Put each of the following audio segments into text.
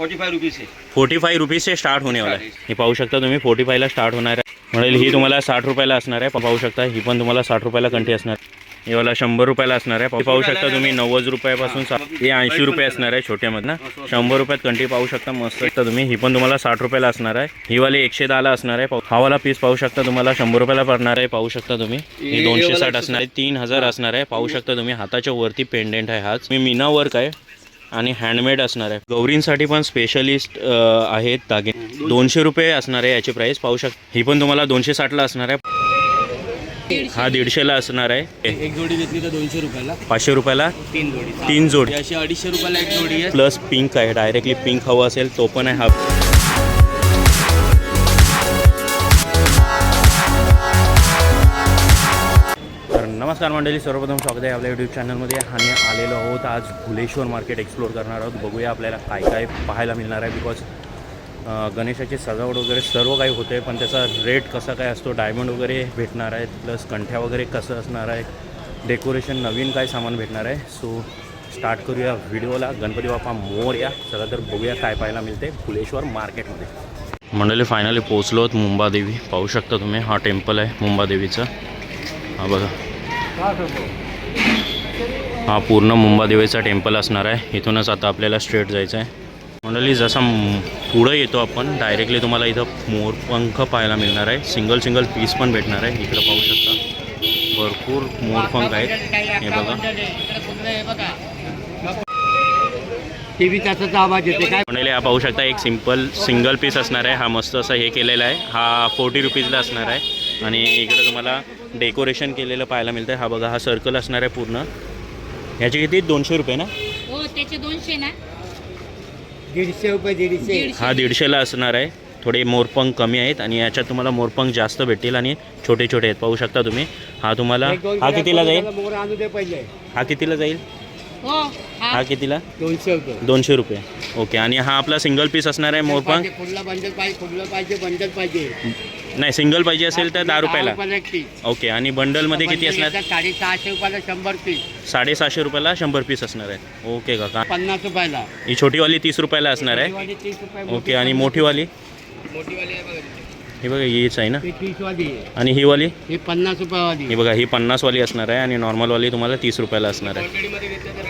Forty five rupees है forty five rupees से start होणे वाला आहे हे पाहू शकता तुम्ही फोर्टी फायला स्टार्ट होणार आहे. म्हणेल ही तुम्हाला साठ रुपयाला असणार आहे. पाहू शकता ही पण तुम्हाला साठ रुपयाला कंठी असणार हे वाला शंभर रुपयाला असणार आहे. पाहू- शकता तुम्ही नव्वद रुपयापासून हे ऐंशी रुपये असणार आहे छोट्यामधनं. शंभर रुपयात कंठी पाहू शकता मस्त. तर तुम्ही ही पण तुम्हाला साठ रुपयाला असणार आहे. ही वाली एकशे दहाला असणार आहे. हा वाला पीस पाहू शकता तुम्हाला शंभर रुपयाला पडणार आहे. पाहू शकता तुम्ही ही दोनशे साठ असणार आहे. तीन हजार असणार आहे. पाहू शकता तुम्ही हाताच्या वरती पेंडेंट आहे हाच. मी मीना वर्क आहे. आणि हँडमेड असणार आहे. गौरींसाठी पण स्पेशलिस्ट आहेत दागिने. दोनशे रुपये असणार आहे याची प्राईस पाहू शकता ही पण तुम्हाला दोनशे साठला असणार आहे. हा दीडशेला असणार आहे. एक जोडी घेतली तर दोनशे रुपयाला. पाचशे रुपयाला? तीन जोडी. तीन जोडी. अशी अडीचशे रुपयाला एक जोडी आहे. प्लस पिंक आहे. डायरेक्टली पिंक हवं असेल तो पण आहे हा. नमस्कार मंडळी सर्वप्रथम स्वागत आहे आपल्या यूट्यूब चॅनलमध्ये आणि आलेलो आहोत आज भुलेश्वर मार्केट एक्सप्लोर करणार आहोत. बघूया आपल्याला काय काय पाहायला मिळणार आहे बिकॉज गणेशाची सजावट वगैरे सर्व काही होते पण त्याचा रेट कसा काय असतो डायमंड वगैरे भेटणार आहे प्लस कंठ्या वगैरे कसं असणार आहे डेकोरेशन नवीन काय सामान भेटणार आहे. सो स्टार्ट करूया व्हिडिओला गणपती बाप्पा मोर या. चला तर बघूया काय पाहायला मिळते फुलेश्वर मार्केटमध्ये मंडळी फायनली पोहोचलो आहोत मुंबादेवी. पाहू शकता तुम्ही हा टेम्पल आहे मुंबादेवीचा. हा बघा. हा पूर्ण मुंबादेवीचा टेम्पल असणार आहे. इथूनच आता आपल्याला स्ट्रेट जायचं आहे मंडळी जसा पुढं येतो आपण डायरेक्टली तुम्हाला इथं मोरपंख पाहायला मिळणार आहे. सिंगल सिंगल पीस पण भेटणार आहे. इकडं पाहू शकता. भरपूर मोरपंख आहेत. हे बघा. टीव्ही तासाचा आवाज येते काय? मंडळी हा पाहू शकता एक सिंपल सिंगल पीस असणार आहे. हा मस्त असं हे केलेला आहे. हा फोर्टी रुपीजला असणार आहे. आणि इकडं तुम्हाला डेकोरेशन केलेलं पाहायला मिळतं हा बघा हा सर्कल असणार आहे पूर्ण. ह्याचे किती? दोनशे रुपये ना? हो त्याचे दोनशे ना? दीडशे रुपये दीडशे. हा दीडशेला असणार आहे. थोडे मोरपंख कमी आहेत आणि याच्यात तुम्हाला मोरपंख जास्त भेटतील आणि छोटे छोटे आहेत. पाहू शकता तुम्ही. हा तुम्हाला हा कितीला जाईल? पहिले. हा कितीला जाईल? हो हा. हा कितीला? दोनशे रुपये. दोनशे रुपये. ओके आणि हा आपला सिंगल पीस असणार आहे मोरपंख. पाहिजे. नाही सिंगल पाहिजे असेल तर दहा रुपयाला. ओके आणि बंडलमध्ये किती असणार? साडेसहाशे रुपयाला शंभर पीस साडेसहाशे रुपयाला शंभर पीस असणार आहे ओके काका. पन्नास रुपयाला. ही छोटीवाली तीस रुपयाला असणार आहे. ओके आणि मोठीवाली. ही बघा हीच आहे ना? ही तीस वाली आहे. आणि ही वाली ही पन्नास रुपयावाली. ही बघा ही पन्नासवाली असणार आहे आणि नॉर्मलवाली तुम्हाला तीस रुपयाला असणार आहे.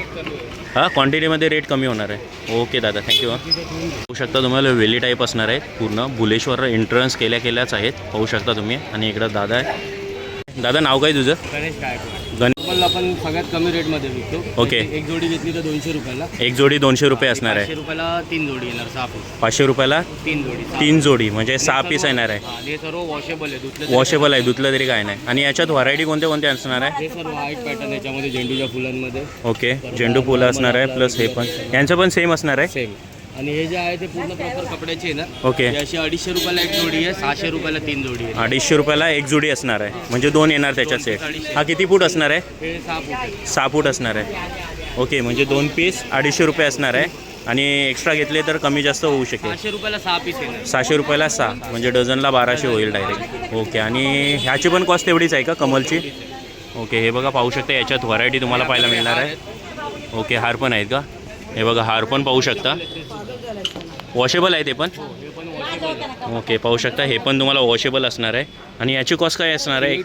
हां क्वांटिटीमध्ये रेट कमी होणार आहे. ओके दादा थँक्यू पाहू शकता तुम्हाला वेली टाईप असणार आहेत पूर्ण भुलेश्वर एंट्रन्स केल्या केल्याच आहेत. पाहू शकता तुम्ही. आणि इकडं दादा आहे. दादा नाव काय तुझं? गणेश गायकवाड. आपण सगळ्यात कमी रेटमध्ये विकतो. ओके. एक जोडी घेतली तर दोनशे रुपयाला. एक जोडी दोनशे रुपये असणार पाचशे आहे रुपयाला तीन जोडी येणार सहा पीस. पाचशे रुपयाला? तीन जोडी सहा. तीन जोडी म्हणजे सहा पीस येणार आहे. हा, हे सर्व वॉशेबल आहे धुतलं वॉशेबल आहे धुतलं तरी काय नाही. आणि याच्यात व्हरायटी कोणत्या कोणत्या असणार आहे? हे सर्व व्हाईट पॅटर्न याच्यामध्ये झेंडूच्या फुलांमध्ये. ओके. झेंडू फुलं असणार आहे प्लस हे पण. यांचं पण सेम असणार आहे? सेम आणि हे जे आहे ते पूर्ण प्रॉपर कपड्याचे आहे ना. ओके. हे अशी अडीचशे रुपयाला एक जोडी आहे सहाशे रुपयाला तीन जोडी आहे. अडीचशे रुपयाला एक जोडी असणार आहे. म्हणजे दोन येणार त्याच्यात सेट हा किती फूट असणार आहे? हे सहा फूट आहे. सहा फूट असणार आहे. ओके म्हणजे दोन पीस अडीचशे रुपये असणार आहे. आणि एक्स्ट्रा घेतले तर कमी जास्त होऊ शकेल. सहाशे रुपयाला सहा पीस येणार सहाशे रुपयाला सहा. म्हणजे डझनला बाराशे होईल डायरेक्ट ओके आणि ह्याची पण कॉस्ट तेवढीच आहे का कमलची? ओके हे बघा पाहू शकता याच्यात व्हरायटी तुम्हाला पाहायला मिळणार आहे. ओके हार पण आहेत का? हे बघा हार पण पाहू शकता. वॉशेबल आहे ते पण. ओके पाहू शकता हे पण तुम्हाला वॉशेबल असणार आहे. आणि याची कॉस्ट काय असणार आहे?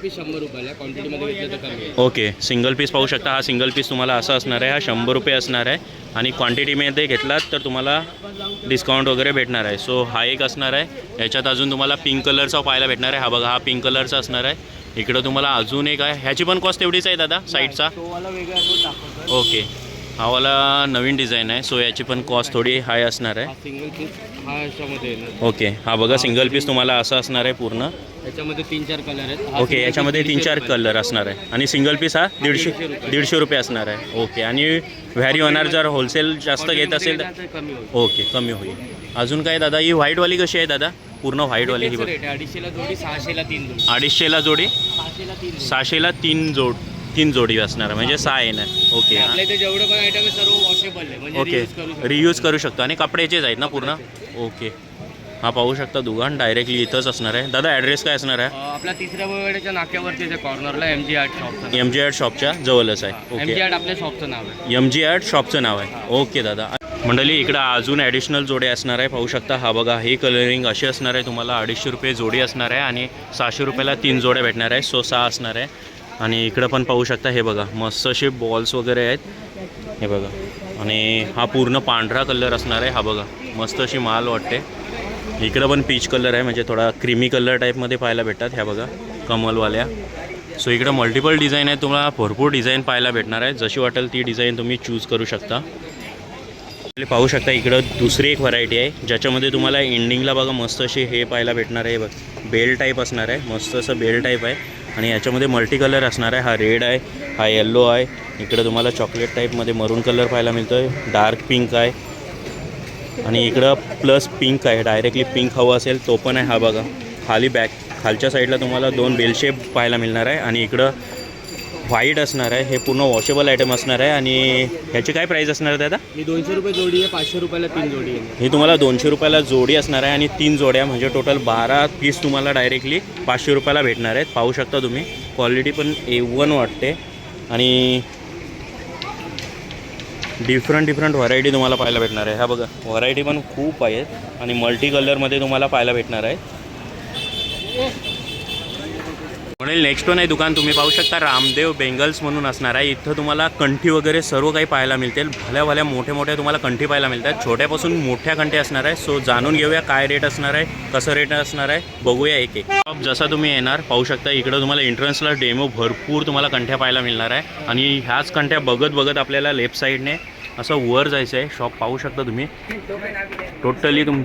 ओके सिंगल पीस पाहू शकता. हा सिंगल पीस तुम्हाला असा असणार आहे. हा शंभर रुपये असणार आहे. आणि क्वांटिटीमध्ये घेतलात तर तुम्हाला डिस्काउंट वगैरे भेटणार आहे. सो हा एक असणार आहे. याच्यात अजून तुम्हाला पिंक कलरचा पाहायला भेटणार आहे. हा बघा हा पिंक कलरचा असणार आहे. इकडं तुम्हाला अजून एक आहे. ह्याची पण कॉस्ट तेवढीच आहे दादा? साईडचा ओके हा वाला नवीन डिझाईन आहे सो याची पण कॉस्ट थोडी हाय असणार आहे. हा सिंगल पीस हा याच्यामध्ये येणार. ओके हा बघा सिंगल पीस तुम्हाला असा असणार आहे पूर्ण. याच्यामध्ये तीन चार कलर आहेत. हा ओके single याच्यामध्ये piece तीन चार कलर असणार आहे. आणि सिंगल पीस हा दीडशे दीडशे रुपये. दीडशे रुपये असणार आहे. ओके आणि व्हॅरी होणार जर होलसेल जास्त घेत असेल तर रुपयाला कमी होईल. ओके कमी होईल. अजून काय दादा ही व्हाईटवाली कशी आहे दादा? पूर्ण व्हाईटवाली ही बघ. आहे अडीचशेला जोडी सहाशेला तीन जोडी. अडीचशेला जोडी? सहाशेला तीन. सहाशेला तीन जोड. तीन जोडी असणार आहे, म्हणजे सहा येणार. ओके आपल्या इथे जेवढं पण आयटम आहे सर्व वॉशेबल आहे म्हणजे ओके reuse करू शकतो. रियूज करू शकतो. आणि कपड्याचेच आहेत ना पूर्ण? ओके हा पाहू शकता दुकान डायरेक्टली इथंच असणार आहे. दादा ॲड्रेस काय असणार आहे? अं, आपल्या तिसऱ्या वेळेच्या नाक्यावरती कॉर्नरला एम जी आर्ट शॉपचं एम जी आर्ट शॉपच्या जवळच आहे. एम जी ओके आर्ट आपल्या शॉपचं नाव आहे. एम जी आर्ट शॉपचं नाव आहे. ओके दादा. मंडळी इकडं अजून ॲडिशनल जोडे असणार आहे. पाहू शकता हा बघा हे कलरिंग अशी असणार आहे. तुम्हाला अडीचशे रुपये जोडी असणार आहे आणि सहाशे रुपयाला तीन जोड्या भेटणार आहे. सो सहा असणार आहे. आणि इकडं पण पाहू शकता हे बघा मस्त असे बॉल्स वगैरे आहेत. हे बघा. आणि हा पूर्ण पांढरा कलर असणार आहे हा बघा. मस्त अशी माल वाटते. इकडं पण पीच कलर आहे म्हणजे थोडा क्रीमी कलर टाईपमध्ये पाहायला भेटतात ह्या बघा कमलवाल्या. सो इकडं मल्टिपल डिझाईन आहे तुम्हाला भरपूर डिझाईन पाहायला भेटणार आहे जशी वाटेल ती डिझाईन तुम्ही चूज करू शकता. पाहू शकता इकडं दुसरी एक व्हरायटी आहे ज्याच्यामध्ये तुम्हाला एंडिंगला बघा मस्त अशी हे पाहायला भेटणार आहे बघ. बेल टाईप असणार आहे मस्त असं बेल टाईप आहे. आणि याच्यामध्ये मल्टी कलर असणार आहे. हा रेड आहे हा येल्लो आहे. इकडं तुम्हाला चॉकलेट टाईपमध्ये मरून कलर पाहायला मिळतो आहे डार्क पिंक आहे. आणि इकडं प्लस पिंक आहे. डायरेक्टली पिंक हवं असेल तो पण आहे हा बघा. खाली बॅक खालच्या साईडला तुम्हाला दोन बेलशेप पाहायला मिळणार आहे. आणि इकडं व्हाईट असणार आहे हे पूर्ण वॉशेबल आयटम असणार आहे आणि ह्याची काय प्राईस असणार आहे दादा? ही दोनशे रुपये जोडी आहे पाचशे रुपयाला तीन जोडी आहे. ही तुम्हाला दोनशे रुपयाला जोडी असणार आहे आणि तीन जोड्या म्हणजे टोटल बारा पीस तुम्हाला डायरेक्टली पाचशे रुपयाला भेटणार आहेत. पाहू शकता तुम्ही क्वालिटी पण ए वन वाटते. आणि डिफरंट डिफरंट व्हरायटी तुम्हाला पाहायला भेटणार आहे. ह्या बघा व्हरायटी पण खूप आहेत आणि मल्टी कलरमध्ये तुम्हाला पाहायला भेटणार आहे. म्हणेल नेक्स्ट वन आहे दुकान तुम्ही पाहू शकता रामदेव बेंगल्स म्हणून असणार आहे. इथं तुम्हाला कंठी वगैरे सर्व काही पाहायला मिळतील. भल्या भल्या मोठे मोठ्या तुम्हाला कंठी पाहायला मिळतात. छोट्यापासून मोठ्या कंठी असणार आहे. सो जाणून घेऊया काय रेट असणार आहे कसं रेट असणार आहे. बघूया एक एक. शॉप जसा तुम्ही येणार पाहू शकता इकडं तुम्हाला एंट्रन्सला डेमो भरपूर तुम्हाला कंठ्या पाहायला मिळणार आहे. आणि ह्याच कंठ्या बघत बघत आपल्याला लेफ्ट साईडने असं वर जायचं आहे शॉप पाहू शकता तुम्ही. टोटली तुम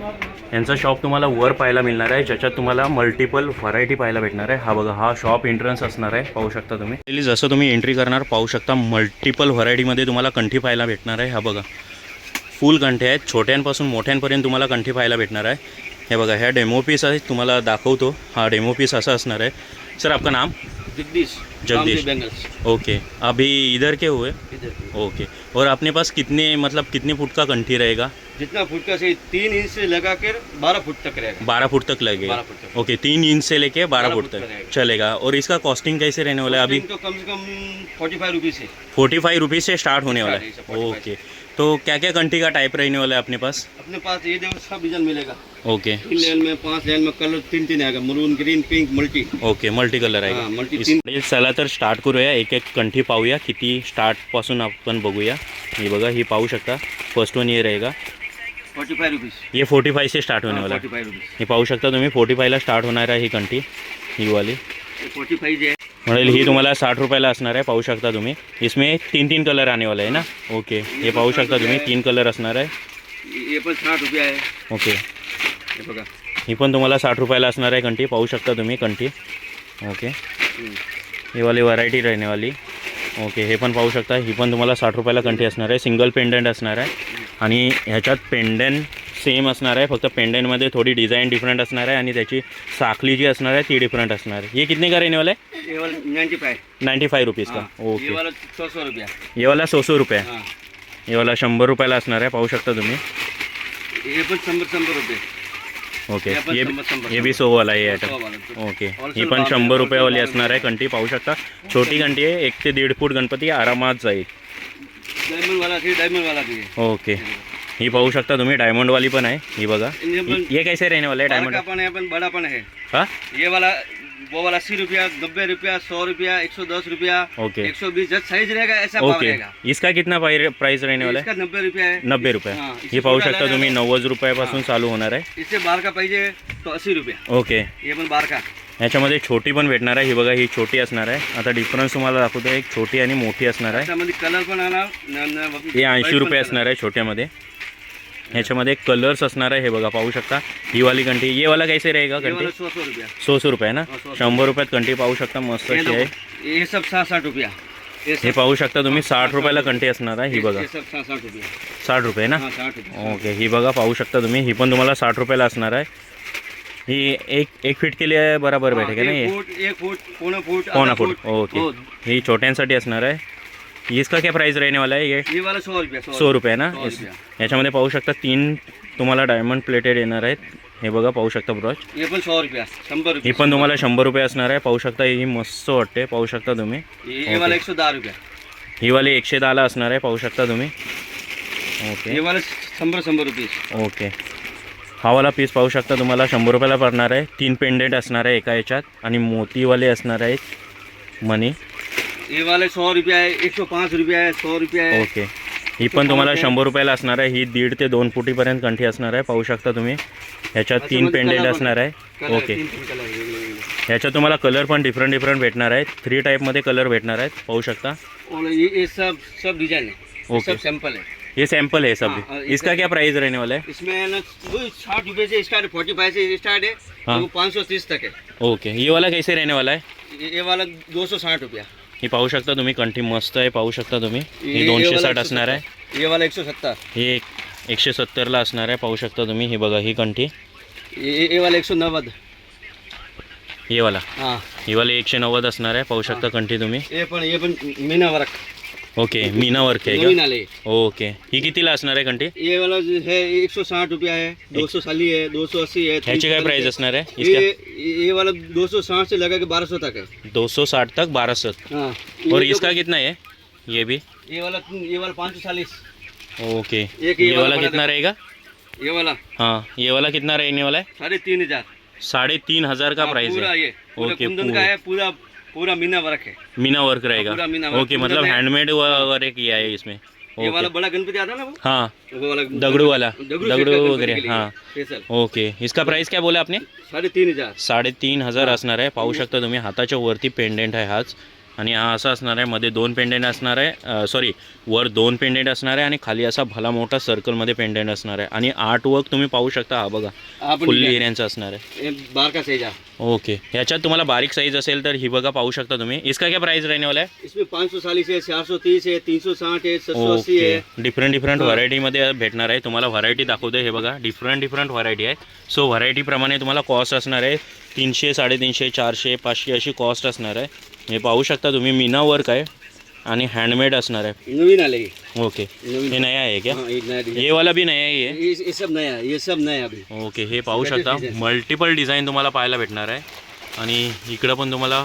यांचा शॉप तुम्हाला वर पाहायला मिळणार आहे ज्याच्यात तुम्हाला मल्टिपल व्हरायटी पाहायला भेटणार आहे. हा बघा हा शॉप एंट्रन्स असणार आहे. पाहू शकता तुम्ही. जसं तुम्ही एंट्री करणार पाहू शकता मल्टिपल व्हरायटीमध्ये तुम्हाला कंठी पाहायला भेटणार आहे. हा बघा. फुल कंठे आहेत. छोट्यांपासून मोठ्यांपर्यंत तुम्हाला कंठी पाहायला भेटणार आहे. हे बघा ह्या डेमो पीस आहेत तुम्हाला दाखवतो. हा डेमो पीस असा असणार आहे. सर आपका नाम? जगदीश. जगदीश। ओके अभी इधर के हुए? इधर ओके और अपने पास कितने मतलब कितने फुट का कंठी रहेगा? जितना फुट का सही तीन इंच से लगा कर बारह फुट तक रहेगा। बारह फुट तक लगेगा? 12 फुट तक। ओके तीन इंच से लेके बारह फुट तक चलेगा। और इसका कॉस्टिंग कैसे रहने वाला है अभी? तो कम से कम फोर्टी फाइव रुपीज़ है फोर्टी फाइव रुपीज़ से स्टार्ट होने वाला है, 45 ओके तो क्या क्या कंट्री का टाइप रहने वाला है अपने पास? अपने पास ये देखो सब डिज़ाइन मिलेगा। ओके तीन लेन में पाँच लेन में कलर तीन तीन आएगा। Maroon green pink multi okay multi colour आएगा। तीन- चला तर स्टार्ट करूया एक एक कंठी पाहूया किती स्टार्टपासून आपण बघूया। ही बघा ही पाहू शकता। फ़र्स्ट वन ये रहेगा। फोर्टी रुपीज़ फोर्टी फाइव से स्टार्ट होने वाला फोर्टी है रुपीज़ हे पाहू शकता तुम्ही फोर्टी फायला स्टार्ट होणार आहे ही कंठी ही वाली. फोर्टी फाइव जो है म्हणेल ही तुम्हाला साठ रुपयाला असणार आहे पाहू शकता तुम्ही. इसमें तीन तीन कलर आने वाला आहे ना? ओके हे पाहू शकता तुम्ही तीन कलर असणार आहे. ये पण साठ रुपये आहे. ओके हे बघा. ही पण तुम्हाला साठ रुपयाला असणार आहे कंठी पाहू शकता तुम्ही कंठी ओके हम्म. ही वाली व्हरायटी रहने वाली. ओके हे पण पाहू शकता ही पण तुम्हाला साठ रुपयाला कंठी असणार आहे. सिंगल पेंडंट असणार आहे. आणि ह्याच्यात पेंडंट सेम असणार आहे फक्त पेंडंटमध्ये थोडी डिझाईन डिफरंट असणार आहे आणि त्याची साखली जी असणार आहे ती डिफरंट असणार आहे. कितने का है ये वाला ninety five ninety five rupees का ओके वाला सौ सौ रुपया. ये वाला सौ सौ रुपये. हाँ. ये वाला शंभर रुपयाला असणार आहे पाहू शकता तुम्ही. ये पण शंभर शंभर रुपये. ओके हे ये शंभर- शंभर- ये भी सौ वाला आहे. आयटम. ओके ही पण शंभर आहे, रुपयावाली असणार आहे कंठी पाहू शकता. छोटी कंठी आहे एक ते दीड फूट गणपती आरामात जाईल. डायमंड वाला थी डायमंड वाला ओके ही पाहू शकता तुम्ही डायमंडवाली पण आहे ही बघा. ये कैसे रहने वाला है डायमंड का पण है अपन बड़ा पण है हाँ? ये वाला वो वाला अस्सी रुपया नब्बे रुपया सौ रुपया एक सौ दस रुपया ओके एक सौ बीस जब साइज़ रहेगा ऐसा ओके इसका कितना प्राइस रहने वाला इसका नब्बे रुपया है. है नब्बे रुपये. हाँ, इससे ही पाहू थोड़ा शकता अलग तुम्ही है। नव्वद रुपयापासून चालू होणार आहे. इससे बार का पाहिजे तो अस्सी रुपया. ओके ये पण बार का याच्यामध्ये छोटी पण भेटणार आहे. ही बघा ही छोटी असणार आहे. आता डिफरन्स तुम्हाला दाखवतो एक छोटी आणि मोठी असणार आहे. कलर पण हे ऐंशी रुपये असणार आहे छोट्यामध्ये. ह्याच्यामध्ये कलर्स असणार आहे. हे बघा पाहू शकता. ही वाली कंठी ये वाला कैसे रहेगा कंठी सौ सौ रुपया. ना? हो. शंभर रुपयात कंठी पाहू शकता. मस्त अशी आहे. ये सब साठ साठ रुपया. हे पाहू शकता तुम्ही. साठ रुपयाला कंठी असणार आहे. ही बघा. साठ रुपया. ना? हाँ ओके. ही बघा पाहू शकता तुम्ही. ही पण तुम्हाला साठ रुपयाला असणार आहे. ही एक एक फीट के लिए बराबर हाँ, भेटेगा ना एक ये फूट एक फूट पौना फूट पौना आधा फूट। ओके। हो, ही छोट्यांसाठी असणार आहे. इसका क्या प्राइस रहने वाला है ये? ये वाला सौ रुपया सौ रुपये। ना? सौ रुपया. याच्यामध्ये पाहू शकता तीन तुम्हाला डायमंड प्लेटेड येणार आहेत. हे बघा पाहू शकता ब्रॉच ये पण सौ रुपया शंभर ही रुपये पण तुम्हाला शंभर रुपये असणार आहे. पाहू शकता ही मस्त वाटते पाहू शकता तुम्ही. ये वाला एक सौ दहा रुपया। ही वाली एकशे दहाला असणार आहे पाहू शकता तुम्ही. ओके. ये वाला शंभर शंभर रुपये ओके. हा वाला पीस पाहू शकता तुम्हाला. शंभर रुपयाला पडणार आहे. तीन पेंडेंट असणार आहे एका याच्यात. आणि मोतीवाले असणार आहेत मनी. ये वाले सौ रुपया है एक सौ पाँच रुपया है सौ रुपया है ओके. ही पण तुम्हाला शंभर रुपयाला असणार आहे. ही दीड ते दोन फुटीपर्यंत कंठी असणार आहे. पाहू शकता तुम्ही. ह्याच्यात तीन त्याच्यामध्ये पेंडेंट पण. असणार आहे. Colour okay. तीन तीन कलर वेगळे वेगळे ह्याच्यात तुम्हाला कलर पण डिफरंट डिफरंट भेटणार आहेत. थ्री टाईपमध्ये कलर भेटणार आहेत. पाहू शकता. और ये ये सब सब डिजाइन है ये ओके। सब सैंपल है ये सैंपल है सब। हाँ, हाँ, इसका क्या प्राइस रहने वाला है? इसमें है साठ रुपये से स्टार्ट है फोर्टी फाइव से स्टार्ट है हाँ। पाँच सौ तीस तक है। ओके ये वाला कैसे रहने वाला है? ये ये वाला दो सौ साठ रुपया। ही पाहू शकता तुम्ही कंठी मस्त आहे पाहू शकता तुम्ही? ये- ही ये दोनशे साठ 170 असणार आहे. ये वाला एक सौ सत्तर. ही एक एकशे सत्तरला असणार आहे पाहू शकता तुम्ही ही बघा ही कंठी. ये ये- ये वाला एक सौ नब्बे ये वाला. हाँ. ही वाली एकशे नव्वद असणार आहे पाहू शकता कंठी तुम्ही. ये पण ये पण meena work okay meena work आहे नवीन का ओके ही कितीला असणार आहे कंठी ये वाला जो है एक सौ साठ रुपया है दो सौ साली है दो सौ अस्सी है ह्याची काय 350 प्राइस है। असणार आहे? ये इसका? ये वाला दो सौ साठ से लगा के बारह सौ तक है दो सौ साठ तक बारह सौ हाँ. और ये इसका कितना है ये भी? ये वाला ये वाला पाँच सौ चालीस ओके एक ये ये वाला वाला बड़ा कितना रहेगा? ये वाला. हाँ ये वाला कितना रहने वाला है? साढ़े तीन हज़ार. साढ़े तीन हज़ार का हाँ, प्राइस पूरा है। ये. पूरा ओके, कुंदन पूरा। का है पूरा पूरा मीना वर्क है। मीना वर्क रहेगा। पूरा मीना वर्क। ओके मतलब। हैंडमेड वगैरह किया है। इसमें। ये वाला बड़ा गणपति आता ना वो? हाँ। वो वाला दगड़ू वाला। दगड़ू लिए, हाँ ओके। इसका प्राइस क्या बोला आपने? साढ़े तीन हजार। साडेतीन हजार असणार आहे. पाहू शकता तुम्ही हाताच्या वरती पेंडेंट आहे हाच. आणि हा असा असणार आहे मध्ये दोन पेंडेंट असणार आहे सॉरी वर दोन पेंडेंट असणार आहे आणि खाली असा भला मोठा सर्कलमध्ये पेंडेंट असणार आहे. आणि आर्ट वर्क तुम्ही पाहू शकता हा बघा फुल्ली एरियांचा असणार आहे. ये बार का सेजा ओके ह्याच्यात तुम्हाला बारीक साईज असेल तर ही बघा पाहू शकता तुम्ही. इसका क्या प्राइस रहने वाला है? इसमें पाँच सौ चालीस है चार सौ तीस है तीन सौ साठ है सात सौ अस्सी है। Okay different different. व्हरायटीमध्ये भेटणार आहे. तुम्हाला व्हरायटी दाखवते हे बघा. डिफरंट डिफरंट व्हरायटी आहेत. सो व्हरायटीप्रमाणे तुम्हाला कॉस्ट असणार आहे तीनशे साडेतीनशे चारशे पाचशे अशी कॉस्ट असणार आहे. हे पाहू शकता तुम्ही मीना वर्क आहे आणि हँडमेड असणार आहे. नवीन आले. ओके हे नया आहे क्या? हाँ, ये वाला भी नया आहे हे ये ये सब नया ये सब नया अभी. ओके हे पाहू शकता. मल्टिपल डिझाईन तुम्हाला पाहायला भेटणार आहे. आणि इकडं पण तुम्हाला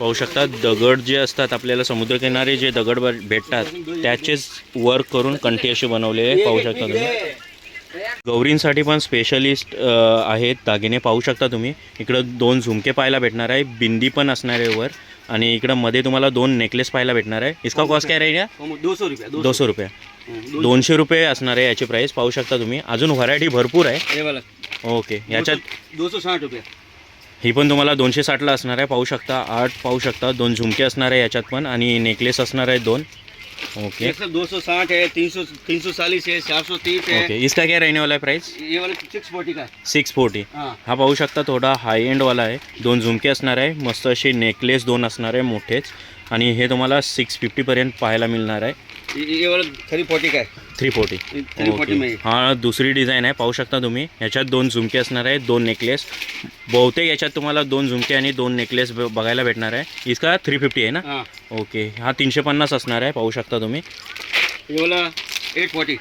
पाहू शकता दगड जे असतात आपल्याला समुद्रकिनारी जे दगड ब- भेटतात त्याचेच वर्क करून कंठी अशी बनवलेले पाहू शकता तुम्ही. गौरींसाठी पण स्पेशलिस्ट आहेत. दागिने पाहू शकता तुम्ही. इकडं दोन झुमके पाहायला भेटणार आहे. बिंदी पण असणार आहे वर. आणि इकडं मध्ये तुम्हाला दोन नेकलेस पाहायला भेटणार आहे. इसका कॉस्ट काय राहील दो सौ रुपया दो दोनशे रुपये. दो दोनशे रुपये. असणार आहे याची प्राईस पाहू शकता तुम्ही. अजून व्हरायटी भरपूर आहे. ये ओके याच्यात दो सौ साठ रुपया. ही पण तुम्हाला दोनशे साठला असणार आहे. पाहू शकता आठ पाहू शकता दोन झुमके असणार आहे याच्यात पण. आणि नेकलेस असणार आहे दोन. ओके. ये सब दो सौ साठ है तीन सौ तीन सौ चालीस है चार सौ तीस है। ओके इसका क्या रहने वाला है प्राइस ये वाला सिक्स फोर्टी का है। सिक्स फोर्टी हाँ। हा पाहू शकता थोडा हाय एंडवाला आहे. दोन झुमके असणार आहे. मस्त असे नेकलेस दोन असणार आहे मोठेच. आणि हे तुम्हाला सिक्स फिफ्टीपर्यंत पाहायला मिळणार आहे. वाला थ्री फोर्टी का है थ्री फोर्टी. थ्री फोर्टी में. ही। हा दुसरी डिझाईन आहे पाहू शकता तुम्ही. ह्याच्यात दोन झुमके असणार आहेत दोन नेकलेस बहुतेक याच्यात तुम्हाला दोन झुमके आणि दोन नेकलेस बघायला भेटणार आहे. इसका थ्री फिफ्टी आहे ना? हाँ. ओके. हा तीनशे पन्नास असणार आहे पाहू शकता तुम्ही. वाला एट फोर्टी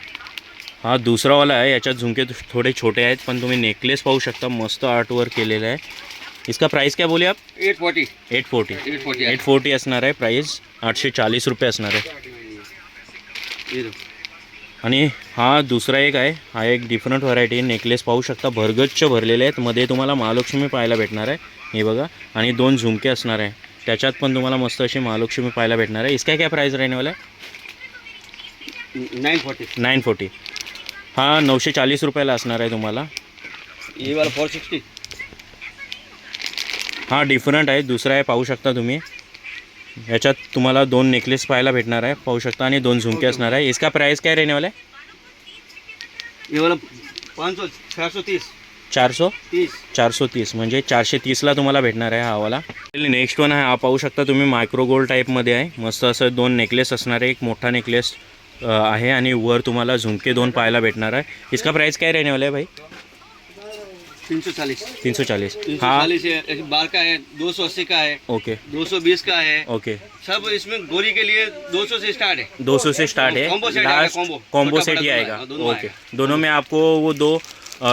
हा दुसरावाला आहे. याच्यात झुमके थोडे छोटे आहेत पण तुम्ही नेकलेस पाहू शकता. मस्त आर्टवर केलेलं आहे. इसका प्राइस क्या बोले आप? Eight forty eight forty eight forty असणार आहे. प्राईस आठशे चाळीस रुपये असणार आहे. आणि हा दुसरा एक आहे. हा एक डिफरंट व्हरायटी नेकलेस पाहू शकता. भरगच्च भरलेले आहेत. मध्ये तुम्हाला महालक्ष्मी पाहायला भेटणार आहे. हे बघा. आणि दोन झुमके असणार आहे. त्याच्यात पण तुम्हाला मस्त अशी महालक्ष्मी पाहायला भेटणार आहे. इसका क्या प्राईस रहने वाला आहे नाइन फोर्टी नाईन फोर्टी हा नऊशे चाळीस रुपयाला असणार आहे तुम्हाला. ये वाला फोर सिक्सटी हा डिफरंट आहे. दुसरा आहे. पाहू शकता तुम्ही. याच्यात तुम्हाला दोन नेकलेस पाहायला भेटणार आहे. पाहू शकता आणि दोन झुमके असणार आहे. इसका प्राइस काय रहने वाला आहे ये वाला पाँच सौ चार सौ तीस. चारसो तीस. चारशे तीस. म्हणजे चारशे तीसला तुम्हाला भेटणार आहे हा वाला नेक्स्ट वन आहे. हा पाहू शकता तुम्ही मायक्रो गोल्ड टाईपमध्ये आहे. मस्त असं दोन नेकलेस असणार आहे. एक मोठा नेकलेस आहे आणि वर तुम्हाला झुमके दोन पाहायला भेटणार आहे. इसका प्राइस काय रहने वाला है भाई? तीन सौ चालीस। तीन सौ चालीस। सौ चालीस है। का है दो सौ अस्सी का है ओके। दो सौ बीस का है। ओके। सब इसमें गोरी के लिए दो सौ से स्टार्ट है। दो सौ से स्टार्ट है। कॉम्बो सेट आएगा, कॉम्बो। कॉम्बो सेट ही आएगा। ओके। दोनों में आपको वो दो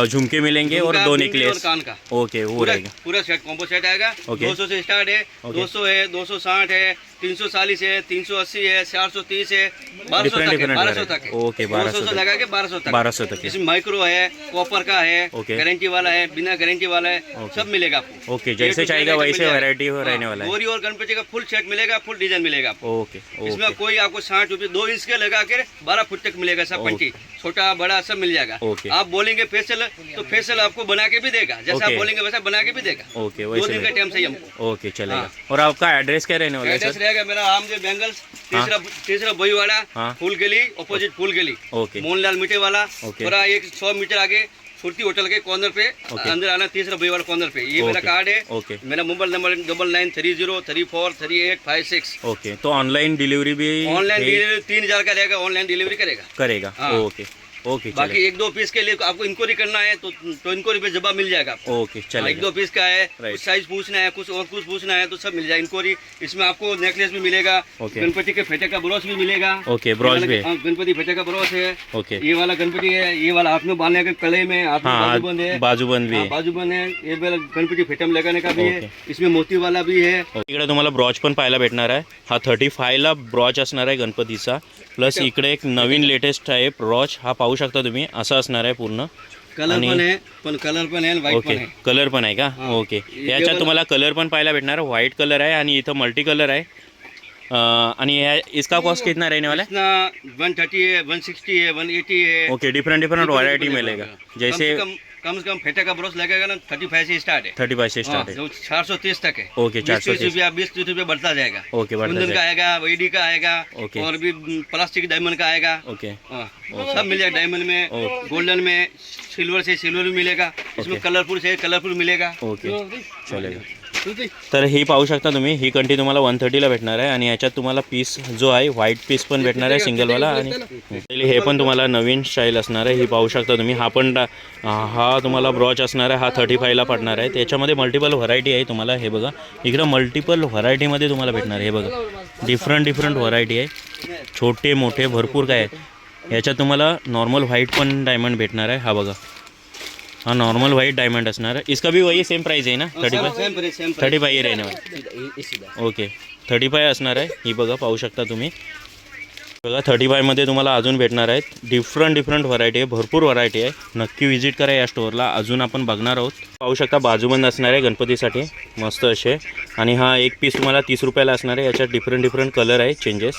झुमके मिलेंगे और दो नेकलेस कान का। ओके वो रहेगा। पूरा सेट कॉम्बो सेट आएगा। ओके। 200 से स्टार्ट है दो सौ है दो सौ साठ है 380 है 430 है 1200 सौ तक है 1200 variety. तक है। ओके, 1200 200 से तक। लगा के बारह सौ तक। बारह सौ तक इसमें माइक्रो है कॉपर का है गारंटी वाला है बिना गारंटी वाला है सब मिलेगा आपको। ओके जैसे चाहेगा वैसे। वैरायटी हो हाँ, रहने वाला है. गौरी और गणपति का फुल सेट मिलेगा फुल डिज़ाइन मिलेगा आपको। ओके इसमें कोई आपको साठ रुपए दो इंच के लगा के बारह फुट तक मिलेगा सब ओके। पंची छोटा बड़ा सब मिल जाएगा। ओके। आप बोलेंगे फेशियल तो फेशियल आपको बना के भी देगा। जैसा आप बोलेंगे वैसा बना के भी देगा। ओके दो दिन का टाइम चाहिए हमको। ओके चलेगा। हाँ। और आपका एड्रेस क्या रहने वाला है रहेगा मेरा आमदेव बैंगल्स तीसरा तीसरा बईवाड़ा हाँ। Phool Gali opposite Phool Gali okay. Mohanlal मीठे वाला। थोड़ा एक सौ मीटर आगे सुरती होटल के कॉर्नर पे ओके। अंदर आना तीसरा बईवाड़ा कॉर्नर पे। ये मेरा कार्ड है। ओके। मेरा mobile number double nine three zero three four three eight five six okay तो ऑनलाइन डिलीवरी भी ऑनलाइन डिलीवरी तीन हज़ार का रहेगा ऑनलाइन डिलीवरी करेगा। करेगा। हाँ। ओके। ओके बाकी चलेगा। एक दो पीस के लिए आपको इंक्वायरी करना है तो तो इंक्वायरी पे जवाब मिल जाएगा आपको। ओके हाँ, एक चलेगा दो पीस का है. कुछ साइज पूछना है कुछ और कुछ पूछना है तो सब मिल जाए इंक्वायरी इसमें आपको नेकलेस भी मिलेगा। गणपति के फेटे का ब्रोच भी मिलेगा। ओके, वाला- भी। गणपति फेटे का ब्रोच है। ओके ये वाला गणपति है ये वाला हाथ में बांधने के कले में हाथ में हाँ बाजूबंद है। बाजूबंद भी बाजूबंद है। ये वाला गणपति फेटे में लगाने का भी है। इसमें मोती वाला भी है। इकडे तुम्हाला ब्रॉच पण पाहायला भेटणार आहे. हा थर्टी फायला ब्रॉच असणार आहे गणपतीचा. प्लस इकडे एक नवीन लेटेस्ट आहे ब्रॉच हा पाहू शकता तुम्ही. असा असणार आहे पूर्ण. कलर पण आहे पण कलर पण आहे व्हाईट ओके आहे. कलर पण आहे का? हा. ओके हे याच्यात तुम्हाला कलर पण पाहायला भेटणार. व्हाईट कलर आहे आणि इथं मल्टी कलर आहे. अं, आणि ह्या इसका कॉस्ट कितना रहने वाला है? वन थर्टी है वन सिक्सटी है वन एटी है. ओके डिफरेंट डिफरेंट वैरायटी मिलेगा. जैसे कम से कम कम से कम फेटे का ब्रश लगेगा ना थर्टी फाइव से स्टार्ट है। थर्टी फाइव से हाँ, स्टार्ट है चार सौ तीस तक है। ओके, 430 रुपया बीस तीस रुपया बढ़ता जाएगा। ओके बढ़ता कुंदन का आएगा वेडी का आएगा ओके। और भी प्लास्टिक डायमंड का आएगा। ओके। हाँ, सब मिल जाएगा डायमंड में गोल्डन में सिल्वर से सिल्वर भी मिलेगा। इसमें कलरफुल से कलरफुल मिलेगा। ओके। चलेगा। तर ही पाहू शकता तुम्ही ही कंटी तुम्हाला वन थर्टीला भेटणार आहे आणि याच्यात तुम्हाला पीस जो आहे व्हाईट पीस पण भेटणार आहे सिंगलवाला आणि हे पण तुम्हाला नवीन स्टाईल असणार आहे. ही पाहू शकता तुम्ही हा पण हा तुम्हाला ब्रॉच असणार आहे हा थर्टी फायला पडणार आहे. त्याच्यामध्ये मल्टिपल व्हरायटी आहे तुम्हाला हे बघा. इकडं मल्टिपल व्हरायटीमध्ये तुम्हाला भेटणार आहे हे बघा. डिफरंट डिफरंट व्हरायटी आहे. छोटे मोठे भरपूर काय आहे. याच्यात तुम्हाला नॉर्मल व्हाईट पण डायमंड भेटणार आहे हा बघा. हा नॉर्मल व्हाईट डायमंड असणार आहे इसका भी वही सेम प्राइस आहे ना? थर्टी फाय थर्टी फाय वाला। ओके थर्टी फाय असणार आहे ही बघा पाहू शकता तुम्ही। बघा थर्टी फायमध्ये तुम्हाला अजून भेटणार आहेत. डिफरंट डिफरंट व्हरायटी आहे. भरपूर व्हरायटी आहे. नक्की व्हिजिट करा या स्टोअरला अजून आपण बघणार आहोत. पाहू शकता बाजूबंद असणार आहे गणपतीसाठी. मस्त असे. आणि हा एक पीस तुम्हाला तीस रुपयाला असणार आहे. याच्यात डिफरंट डिफरंट कलर आहे चेंजेस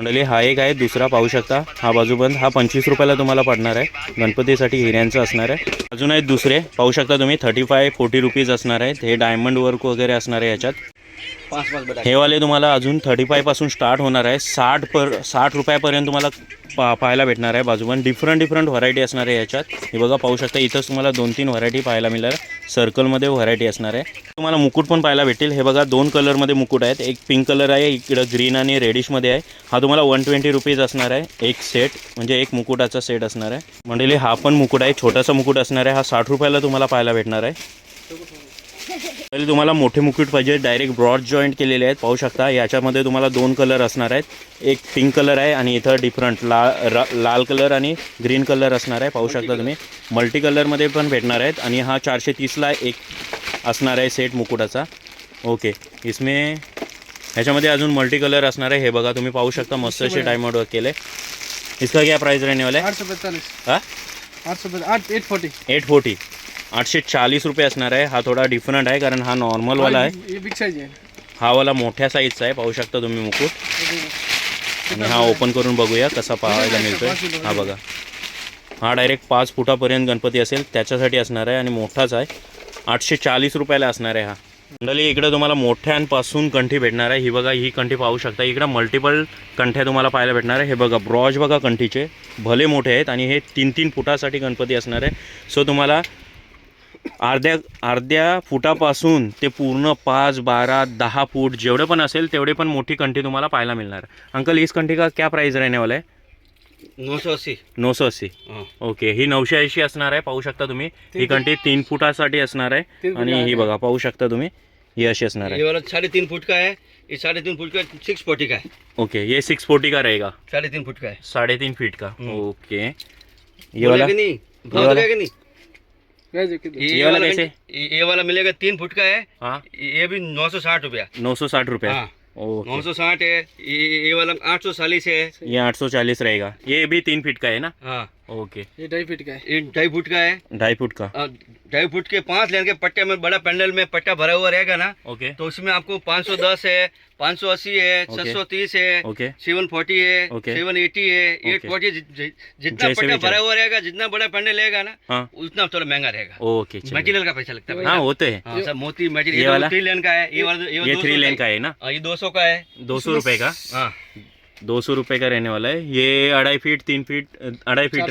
मंडळी हा एक आहे दुसरा पाहू शकता. हा बाजूबंद हा पंचवीस रुपयाला तुम्हाला पडणार आहे. गणपतीसाठी हिऱ्यांचं असणार आहे. अजून आहेत दुसरे पाहू शकता तुम्ही थर्टी फाय फोर्टी रुपीज असणार आहेत. हे डायमंड वर्क वगैरे असणार आहे याच्यात. हे वाले तुम्हाला अजून थर्टी फायपासून स्टार्ट होणार आहे. साठ पर साठ रुपयापर्यंत तुम्हाला पा पाहायला भेटणार आहे बाजूबंद डिफरंट डिफरंट व्हरायटी असणार आहे याच्यात. हे बघा पाहू शकता इथंच तुम्हाला दोन तीन व्हरायटी पाहायला मिळणार. सर्कलमध्ये व्हरायटी असणार आहे. तुम्हाला मुकुट पण पाहायला भेटेल हे बघा दोन कलरमध्ये मुकुट आहेत. एक पिंक कलर आहे इकडं ग्रीन आणि रेडिशमध्ये आहे. हा तुम्हाला वन ट्वेंटी रुपीज असणार आहे एक सेट म्हणजे एक मुकुटाचा सेट असणार आहे. म्हणजे हा पण मुकुट आहे. छोटासा मुकुट असणार आहे. हा साठ रुपयाला तुम्हाला पाहायला भेटणार आहे. पहिले तुम्हाला मोठे मुकुट पाहिजे डायरेक्ट ब्रॉड जॉईंट केलेले आहेत पाहू शकता याच्यामध्ये तुम्हाला दोन कलर असणार आहेत एक पिंक कलर आहे आणि इथं डिफरंट ला रा- लाल कलर आणि ग्रीन कलर असणार आहे पाहू शकता तुम्ही मल्टी कलरमध्ये पण भेटणार आहेत आणि हा चारशे तीसला एक असणार आहे सेट मुकुटाचा ओके इसमे ह्याच्यामध्ये अजून मल्टी कलर असणार आहे हे बघा तुम्ही पाहू शकता मस्त असे डायमंड वर्क केले इसका क्या प्राइस रहने वाला है आठ सौ पैंतालीस हा आठ सौ आठ एट फोर्टी एट फोर्टी आठशे चाळीस रुपये असणार आहे. हा थोडा डिफरंट आहे कारण हा नॉर्मलवाला आहे. बिग साइज है हा वाला मोठ्या साईजचा आहे. पाहू शकता तुम्ही मुकुट. आणि हा ओपन करून बघूया कसा पाहायला मिळतोय. हा बघा. हा डायरेक्ट पाच फुटापर्यंत गणपती असेल. त्याच्यासाठी असणार आहे आणि मोठाच आहे. आठशे चाळीस रुपयाला असणार आहे हा. मंडळी इकडे तुम्हाला मोठ्यांपासून कंठी भेटणार आहे. ही बघा ही कंठी पाहू शकता. इकडे मल्टिपल कंठ्या तुम्हाला पाहायला भेटणार आहे. हे बघा ब्रॉज बघा कंठीचे. भले मोठे आहेत आणि हे तीन तीन फुटासाठी गणपती असणार आहे. सो तुम्हाला अर्ध्या अर्ध्या फुटापासून ते पूर्ण पाच बारा दहा फूट जेवढं पण असेल तेवढे पण मोठी कंठी तुम्हाला पाहायला मिळणार. अंकल इस कंठी का क्या प्राइस रहने वाला है नौ सौ अस्सी नऊ सौ अस्सी हाँ. ओके ही नऊशे ऐंशी असणार आहे पाहू शकता तुम्ही. ही कंठी तीन फुटासाठी असणार आहे तीन आणि ही बघा पाहू शकता तुम्ही ही अशी असणार ये आहे. वाला साढ़े तीन फुट का है ये साढ़े तीन फुट का सिक्स फोर्टी का है ओके ये सिक्स फोर्टी का रहेगा? साढ़े तीन फुट का है साढ़े तीन फीट का? हम्म. ओके. ये वाला बोलेगा नहीं? भाव वाला? लगेगा नहीं? प्राइस है कितने ये ये वाला कैसे? ये वाला मिलेगा तीन फुट का है। हाँ। ये भी नौ सौ साठ रूपया। नौ सौ साठ रुपये? हाँ। नौ सौ साठ है। ये ये वाला आठ सौ चालीस है। ये आठ सौ चालीस रहेगा। ये भी तीन फीट का है ना? हाँ। ओके ये ढाई फीट का है। ये ढाई फुट का है। ढाई फुट का। ढाई फुट के पाँच लेन के पट्टे में बड़ा पैंडल में पट्टा भरा हुआ रहेगा ना ओके तो उसमें आपको 510 है 580 है ओके। 630 है ओके 740 है ओके। 780 है ओके। 840 जि- जि- जितना पट्टा भरा हुआ रहेगा जितना बड़ा पैंडल रहेगा ना हाँ। उतना थोड़ा महँगा रहेगा। ओके मटेरियल का पैसा लगता है हाँ। होते हैं। हाँ सब मोती मटेरियल? थ्री लेन का है ये वाला ये 200 थ्री लेन का है। ना? ये 200 का है। दो सौ रुपये का? हाँ। दो सौ रुपये का रहने वाला है। ये अढ़ाई फीट तीन फीट अढ़ाई फीट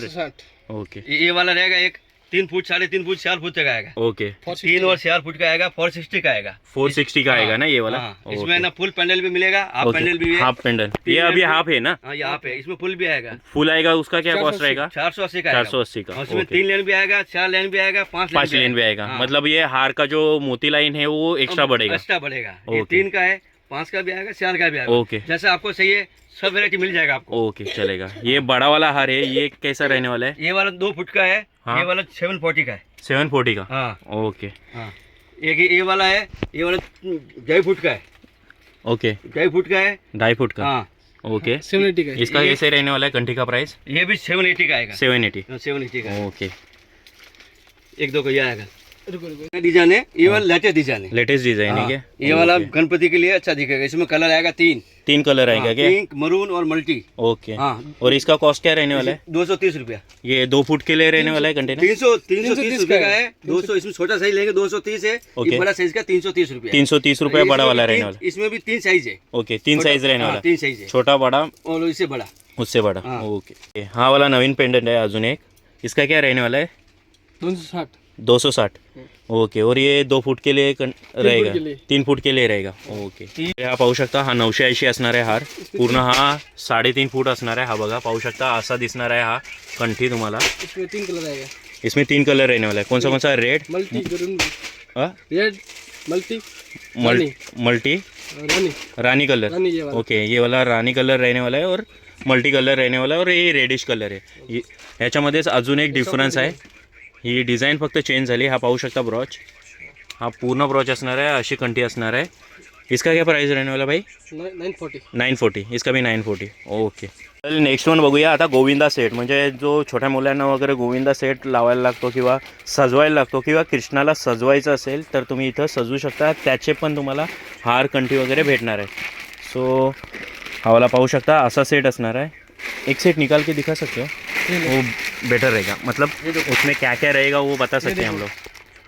ओके। ये ये वाला रहेगा एक। तीन फुट साढ़े तीन फुट चार फुट तक आएगा। ओके। तीन और चार फुट का आएगा फोर सिक्सटी का आएगा। फोर सिक्सटी का आएगा ना ये वाला? हाँ, इसमें ना फुल पैंडल भी मिलेगा हाफ़ पैंडल भी हाफ़ पेंडल ये अभी हाफ़ है ना? हाँ ये हाफ़ है। इसमें फुल भी आएगा। फुल आएगा उसका क्या कॉस्ट रहेगा? चार सौ अस्सी का चार सौ अस्सी का। उसमें तीन लेन भी आएगा चार लेन भी आएगा पाँच पाँच लेन भी आएगा। हाँ। मतलब ये हार का जो मोती लाइन है वो एक्स्ट्रा बढ़ेगा। एक्स्ट्रा बढ़ेगा। तीन का है पाँच का भी आएगा चार का भी आएगा। ओके। जैसा आपको चाहिए सब वेरायटी मिल जाएगा आपको। ओके चलेगा। ये बड़ा वाला हार है ये कैसा रहने वाला है? ये वाला दो फुट का है हाँ। ये वाला सेवन फोर्टी का है। सेवन फोर्टी का? हाँ। ओके। हाँ। एक ये वाला है ये वाला ढाई फुट का है। ओके। ढाई फुट का है। ढाई फुट का? हाँ। ओके। सेवन एटी का इसका कैसे रहने वाला है कंठी का प्राइस ये भी सेवन एटी का आएगा। सेवन एटी सेवन एटी का ओके। एक दो का ये आएगा। डिज़ाइन है ये वाला लेटेस्ट डिज़ाइन। है लेटेस्ट डिज़ाइन है हाँ, ये वाला गणपति के लिए अच्छा दिखेगा। इसमें कलर आएगा तीन। तीन कलर आएगा हाँ, क्या? पिंक मरून और मल्टी। ओके। हाँ। और इसका कॉस्ट क्या रहने वाला है? दो सौ तीस रुपया। ये दो फुट के लिए रहने वाला है कंटेनर तीन सौ तीन सौ तीस रुपये का है। है। दो सौ इसमें छोटा साइज़ लेंगे दो सौ तीस है। बड़ा साइज़ का तीन सौ तीस रुपया तीन सौ तीस रुपये बड़ा वाला रहने वाला इसमें भी तीन साइज़ है। ओके तीन साइज़ रहने हाँ, वाला तीन साइज़ है। छोटा बड़ा? और इससे बड़ा। उससे बड़ा। हाँ। ओके। हाँ वाला नवीन पेंडेंट है अजून एक। इसका क्या रहने वाला है? दोन सौ साठ। दो सौ साठ. ओके और ये दो फूट के लिए रहेगा. तीन फूट के लिए रहेगा. ओके. हा पाहू शकता हा नऊशे ऐंशी असणार आहे हार. पूर्ण हा साडेतीन फूट असणार आहे हा बघा. पाहू शकता असा दिसणार आहे हा कंठी तुम्हाला. इसमें तीन कलर आएगा इसमें तीन कलर रहने वाला है कौन सा कौन सा रेड मल्टी हाँ? Red multi. मल्टी? रानी रानी कलर. रानी ये वाला ओके ये वाला रानी कलर रहने वाला है और मल्टी कलर रहने वाला है और ये रेडिश कलर आहे ये- ह्याच्यामध्येच अजून एक डिफरन्स आहे. ही डिझाईन फक्त चेंज झाली. हा पाहू शकता ब्रॉच. हा पूर्ण ब्रॉच असणार आहे अशी कंठी असणार आहे. इसका क्या प्राइस रहने वाला भाई? Nine forty. Nine forty. इसका भी नाईन फोर्टी. ओके. तर नेक्स्ट वन बघूया. आता गोविंदा सेट म्हणजे जो छोट्या मुलांना वगैरे गोविंदा सेट लावायला लागतो किंवा सजवायला लागतो किंवा कृष्णाला सजवायचं असेल तर तुम्ही इथं सजवू शकता. त्याचे पण तुम्हाला हार कंठी वगैरे भेटणार आहे. सो हा वाला पाहू शकता. असा सेट असणार आहे. एक सेट निकाल के दिखा सकते हो? वो बेटर रहेगा। मतलब उसमें क्या क्या रहेगा वो बता सकते हैं हम लोग।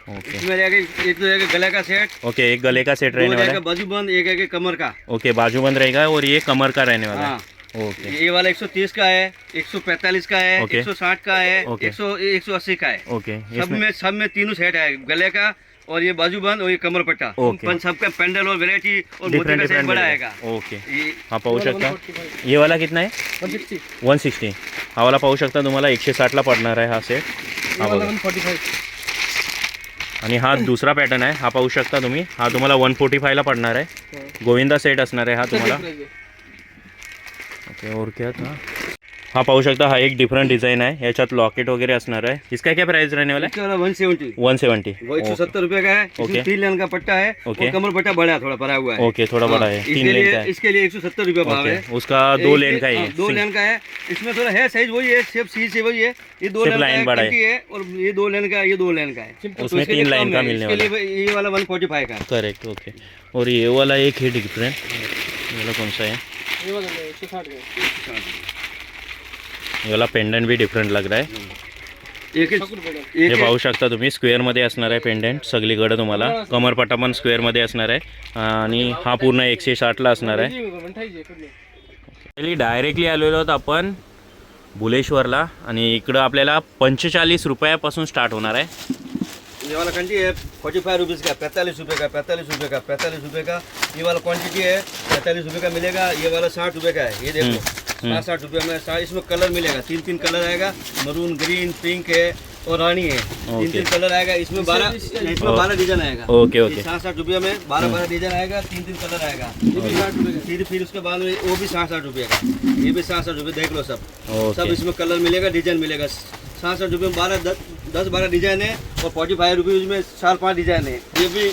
ओके इसमें रहेगा एक तो रहेगा गले का सेट ओके एक गले का सेट रहने वाला रहेगा है। बाजूबंद एक है कमर का। ओके बाजू बंद रहेगा और ये कमर का रहने वाला हाँ। है। ओके ये वाला 130 का है 145 का है ओके। 160 का है ओके। 100 180 का है। ओके सब में सब में तीनों सेट है गले का और ये बाजूबंद और ये कमर पट्टा। पण सबका पेंडल और वैरायटी और मोती का साइज बड़ा आएगा ओके ये हा पाहू शकता? 145 ये वाला कितना आहे वन सिक्सटी वन सिक्स्टी हा वाला पाहू शकता तुम्हाला एकशे साठला पडणार आहे हा सेट हा बघा. आणि हा दुसरा पॅटर्न आहे. हा पाहू शकता तुम्ही. हा तुम्हाला वन फोर्टी फायला पडणार आहे. गोविंदा सेट असणार आहे हा तुम्हाला. ओके और क्या था? हा पाहू शकता हा एक डिफरंट डिझाईन आहे. याच्यात लॉकेट वगैरे असणार आहे. इसका क्या प्राइस रहने वाला? इसका वाला 170 है वन सेवेंटी वो एक सौ सत्तर रुपए का है ओके। तीन लेन का पट्टा है ओके। कमर पट्टा बड़ा है थोड़ा भरा हुआ है। ओके थोड़ा बड़ा हाँ, है तीन लेन का इसके लिए एक सौ सत्तर रुपये भाव है। उसका दो लेन का हाँ, है दो लेन का है। इसमें थोड़ा है साइज़ वही है शेप सी से वही है। ये दो लेन लाइन बड़ा है। और ये दो लेन का ये दो लेन का है। तो उसमें तीन लाइन का मिलने वाला ये वाला वन फोर्टी फाइव का करेक्ट ओके और ये वाला एक है डिफरेंट वाला कौन सा है? ये वाला एक सौ साठ का ये वाला पेंडेंट भी डिफरंट लग रहा है पाहू शकता तुम्ही स्क्वेअरमध्ये असणार आहे पेंडेंट सगळीकडे तुम्हाला. कमरपट्टा पण स्क्वेअरमध्ये असणार आहे. आणि हा पूर्ण एकशे साठला असणार आहे. डायरेक्टली आलेलो आहोत आपण बुलेश्वरला. आणि इकडं आपल्याला पंचेचाळीस रुपयापासून स्टार्ट होणार आहे. ये वाला कंटी है फोर्टी फाइव रुपीज़ का? पैंतालीस रुपये का? पैंतालीस रुपये का? पैंतालीस रुपये का? ये वाला क्वांटिटी है पैंतालीस रुपये का मिलेगा? ये वाला साठ रुपये का है ये देखो. साठ साठ रुपये में इसमें कलर मिलेगा। तीन तीन कलर आएगा। मरून ग्रीन पिंक है और रानी है। तीन तीन कलर आएगा। इसमें बारह इसमें बारह डिज़ाइन आएगा। Okay okay. साठ साठ रुपये में बारह बारह डिज़ाइन आएगा। तीन तीन कलर आएगा। फिर फिर उसके बाद में वो भी साठ साठ रुपये का। ये भी साठ साठ रुपये देख लो सब। सब इसमें कलर मिलेगा डिज़ाइन मिलेगा। साठ साठ रुपये में बारह दस दस बारह डिज़ाइन है और फोर्टी फाइव रुपीज़ में चार पाँच डिज़ाइन है। ये भी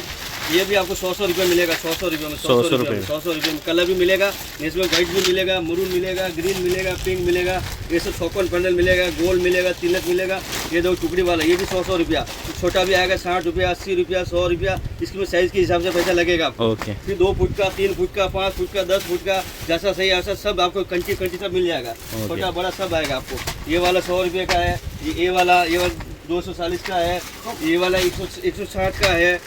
ये भी आपको सौ सौ रुपये मिलेगा सौ सौ रुपये में सौ सौ रुपये सौ सौ रुपये में कलर भी मिलेगा इसमें व्हाइट भी मिलेगा मरून मिलेगा ग्रीन मिलेगा पिंक मिलेगा ये सब चौकन पैनल मिलेगा गोल्ड मिलेगा तिलक मिलेगा ये दो टुकड़ी वाला ये भी सौ सौ रुपया। छोटा भी आएगा साठ रुपया अस्सी रुपया सौ रुपया इसमें साइज़ के हिसाब से पैसा लगेगा। आपको ओके। फिर दो फुट का तीन फुट का पाँच फुट का दस फुट का जैसा सही ऐसा सब आपको कंची कंची सब मिल जाएगा। छोटा बड़ा सब आएगा आपको। ये वाला सौ रुपये का है ये ये वाला ये वाला दो सौ चालीस का है ये वाला एक सौ एक सौ साठ का है